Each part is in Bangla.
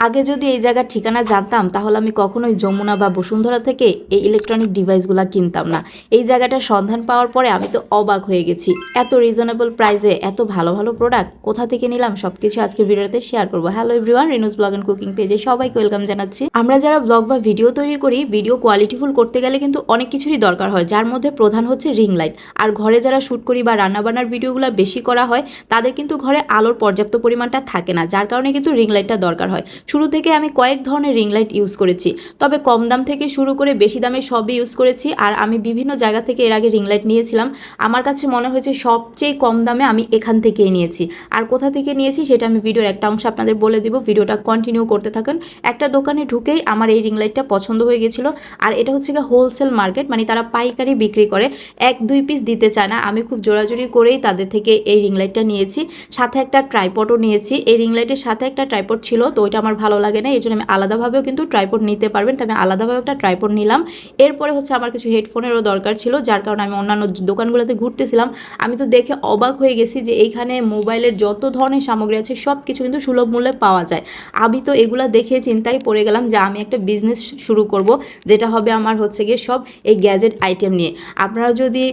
আগে যদি এই জায়গার ঠিকানা জানতাম, তাহলে আমি কখনোই যমুনা বা বসুন্ধরা থেকে এই ইলেকট্রনিক ডিভাইসগুলো কিনতাম না। এই জায়গাটার সন্ধান পাওয়ার পরে আমি তো অবাক হয়ে গেছি। এত রিজনেবল প্রাইসে এত ভালো ভালো প্রোডাক্ট কোথা থেকে নিলাম? সব কিছু আজকে ভিডিওতে শেয়ার করব। Hello everyone Rinu's blog and cooking পেজে সবাইকে ওয়েলকাম জানাচ্ছি। আমরা যারা ব্লগ বা ভিডিও তৈরি করি ভিডিও কোয়ালিটিফুল করতে গেলে কিন্তু অনেক কিছুরই দরকার হয়, যার মধ্যে প্রধান হচ্ছে রিং লাইট আর ঘরে যারা শ্যুট করি বা রান্নাবান্নার ভিডিওগুলো বেশি করা হয়, তাদের কিন্তু ঘরে আলোর পর্যাপ্ত পরিমাণটা থাকে না, যার কারণে কিন্তু রিং লাইটটা দরকার হয়। শুরু থেকে আমি কয়েক ধরনের রিং লাইট ইউজ করেছি। তবে কম দাম থেকে শুরু করে বেশি দামে সবই ইউজ করেছি আর আমি বিভিন্ন জায়গা থেকে এর আগে রিং লাইট নিয়েছিলাম। আমার কাছে মনে হয়েছে সবচেয়ে কম দামে আমি এখান থেকেই নিয়েছি। আর কোথা থেকে নিয়েছি সেটা আমি ভিডিওর একটা অংশ আপনাদের বলে দিব। ভিডিওটা কন্টিনিউ করতে থাকুন। একটা দোকানে ঢুকেই আমার এই রিং লাইটটা পছন্দ হয়ে গেছিল। আর এটা হচ্ছে গিয়ে হোলসেল মার্কেট মানে তারা পাইকারি বিক্রি করে। এক, দুই পিস দিতে চায় না। আমি খুব জোরাজুরি করেই তাদের থেকে এই রিং লাইটটা নিয়েছি। সাথে একটা ট্রাইপডও নিয়েছি। এই রিং লাইটের সাথে একটা ট্রাইপড ছিল, তো ওইটা আমার ভালো লাগে না, এই জন্য আমি আলাদাভাবেও কিন্তু ট্রাইপড নিতে পারবেন। তো আমি আলাদাভাবে একটা ট্রাইপড নিলাম। এরপরে হচ্ছে আমার কিছু হেডফোনেরও দরকার ছিল, যার কারণে আমি অন্যান্য দোকানগুলোতে ঘুরতেছিলাম। আমি তো দেখে অবাক হয়ে গেছি যে এইখানে মোবাইলের যত ধরনের সামগ্রী আছে সব কিছু কিন্তু সুলভ মূল্যে পাওয়া যায়। আমি তো এগুলো দেখে চিন্তায় পড়ে গেলাম যে আমি একটা বিজনেস শুরু করব, যেটা হবে আমার হচ্ছে গিয়ে সব এই গ্যাজেট আইটেম নিয়ে। আপনারা যদি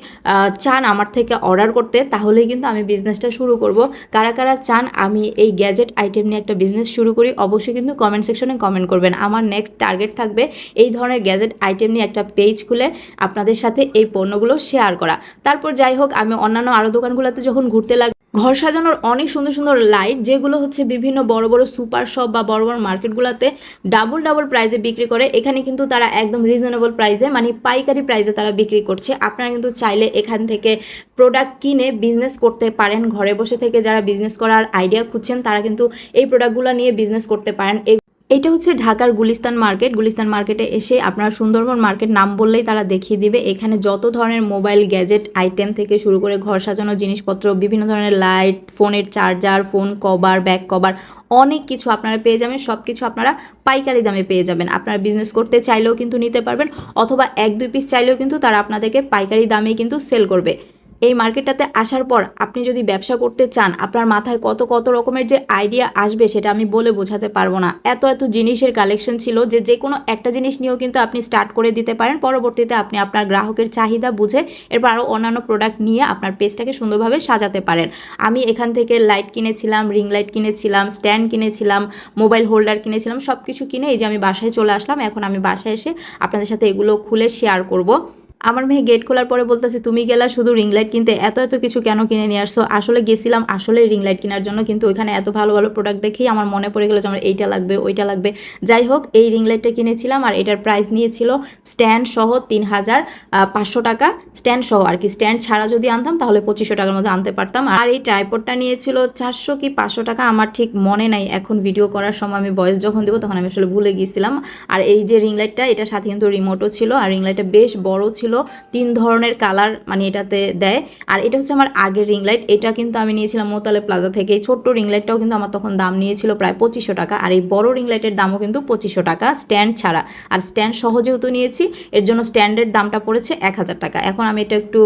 চান আমার থেকে অর্ডার করতে তাহলেই কিন্তু আমি বিজনেসটা শুরু করব। কারা কারা চান আমি এই গ্যাজেট আইটেম নিয়ে একটা বিজনেস শুরু করি, অবশ্যই কিন্তু কমেন্ট সেকশনে কমেন্ট করবেন। আমার নেক্সট টার্গেট থাকবে এই ধরনের গ্যাজেট আইটেম নিয়ে একটা পেজ খুলে আপনাদের সাথে এই পণ্যগুলো শেয়ার করা। তারপর যাই হোক, আমি অন্যান্য আরও দোকানগুলোতে যখন ঘুরতে লাগ ঘর সাজানোর অনেক সুন্দর সুন্দর লাইট যেগুলো হচ্ছে বিভিন্ন বড় বড় সুপার শপ বা বড় বড় মার্কেটগুলোতে ডাবল ডাবল প্রাইজে বিক্রি করে। এখানে কিন্তু তারা একদম রিজনেবল প্রাইজে মানে পাইকারি প্রাইজে তারা বিক্রি করছে। আপনারা কিন্তু চাইলে এখান থেকে প্রোডাক্ট কিনে বিজনেস করতে পারেন। ঘরে বসে থেকে যারা বিজনেস করার আইডিয়া খুঁজছেন, তারা কিন্তু এই প্রোডাক্টগুলো নিয়ে বিজনেস করতে পারেন। এটা হচ্ছে ঢাকার গুলিস্তান মার্কেট। গুলিস্তান মার্কেটে এসে আপনারা সুন্দরবন মার্কেট নাম বললেই তারা দেখিয়ে দিবে। এখানে যত ধরনের মোবাইল, গ্যাজেট, আইটেম থেকে শুরু করে ঘর সাজানোর জিনিসপত্র, বিভিন্ন ধরনের লাইট, ফোনের charger, phone cover back cover, অনেক কিছু আপনারা পেয়ে যাবেন। সব কিছু আপনারা পাইকারি দামে পেয়ে যাবেন। আপনারা বিজনেস করতে চাইলেও কিন্তু নিতে পারবেন, অথবা এক, দুই পিস চাইলেও কিন্তু তারা আপনাদেরকে পাইকারি দামে কিন্তু সেল করবে। এই মার্কেটটাতে আসার পর আপনি যদি ব্যবসা করতে চান, আপনার মাথায় কত কত রকমের যে আইডিয়া আসবে সেটা আমি বলে বোঝাতে পারব না। এত এত জিনিসের কালেকশন ছিল যে যে কোনো একটা জিনিস নিয়েও কিন্তু আপনি স্টার্ট করে দিতে পারেন। পরবর্তীতে আপনি আপনার গ্রাহকের চাহিদা বুঝে এরপর আরও অন্যান্য প্রোডাক্ট নিয়ে আপনার পেজটাকে সুন্দরভাবে সাজাতে পারেন। আমি এখান থেকে লাইট কিনেছিলাম রিং লাইট কিনেছিলাম স্ট্যান্ড কিনেছিলাম মোবাইল হোল্ডার কিনেছিলাম সব কিছু কিনে এই যে আমি বাসায় চলে আসলাম। এখন আমি বাসায় এসে আপনাদের সাথে এগুলো খুলে শেয়ার করব। আমার মেয়ে গেট খোলার পরে বলতেছে, তুমি গেলা শুধু রিং লাইট কিনতে, এত এত কিছু কেন কিনে নিয়ে আসছো? আসলে গেছিলাম, আসলে রিং লাইট কেনার জন্য, কিন্তু ওইখানে এত ভালো ভালো প্রোডাক্ট দেখেই আমার মনে পড়ে গেলো যে আমার এইটা লাগবে, ওইটা লাগবে। যাই হোক, এই রিং লাইটটা কিনেছিলাম আর এটার প্রাইস নিয়েছিল স্ট্যান্ড সহ তিন হাজার পাঁচশো টাকা। স্ট্যান্ড সহ আর কি স্ট্যান্ড ছাড়া যদি আনতাম তাহলে পঁচিশশো টাকার মধ্যে আনতে পারতাম। আর এই ট্রাইপডটা নিয়েছিল চারশো কি পাঁচশো টাকা, আমার ঠিক মনে নাই। এখন ভিডিও করার সময় আমি ভয়েস যখন দেবো তখন আমি আসলে ভুলে গিয়েছিলাম। আর এই যে রিং লাইটটা এটা সাথে কিন্তু রিমোটও ছিল, আর রিং লাইটটা বেশ বড় ছিল। তিন ধরনের কালার মানে এটাতে দেয়। আর এটা হচ্ছে আমার আগের রিং লাইট এটা কিন্তু আমি নিয়েছিলাম মোতালে প্লাজা থেকে। ছোট্ট রিং লাইটটাও কিন্তু আমার তখন দাম নিয়েছিল প্রায় পঁচিশশো টাকা। আর এই বড় রিং লাইটের দামও কিন্তু পঁচিশশো টাকা স্ট্যান্ড ছাড়া। আর স্ট্যান্ড সহ যেহেতু নিয়েছি, এর জন্য স্ট্যান্ডের দামটা পড়েছে এক হাজার টাকা। এখন আমি এটা একটু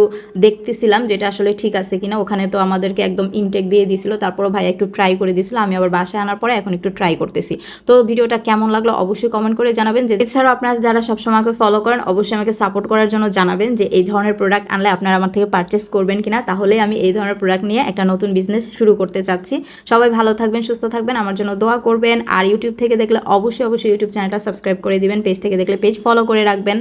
দেখতেছিলাম যেটা আসলে ঠিক আছে কিনা। ওখানে তো আমাদেরকে একদম ইনটেক দিয়ে দিয়েছিল, তারপরও ভাই একটু ট্রাই করে দিয়েছিল। আমি আবার বাসায় আনার পরে এখন একটু ট্রাই করতেছি। তো ভিডিওটা কেমন লাগল অবশ্যই কমেন্ট করে জানাবেন। যে এছাড়াও আপনারা যারা সবসময় আমাকে ফলো করেন, অবশ্যই আমাকে সাপোর্ট করার জন্য জানাবেন যে এই ধরনের প্রোডাক্ট আনলে আপনারা আমার থেকে পারচেস করবেন কিনা। তাহলে আমি এই ধরনের প্রোডাক্ট নিয়ে একটা নতুন বিজনেস শুরু করতে চাচ্ছি। সবাই ভালো থাকবেন, সুস্থ থাকবেন, আমার জন্য দোয়া করবেন। আর ইউটিউব থেকে দেখলে অবশ্যই অবশ্যই ইউটিউব চ্যানেলটা সাবস্ক্রাইব করে দিবেন পেজ থেকে দেখলে পেজ ফলো করে রাখবেন।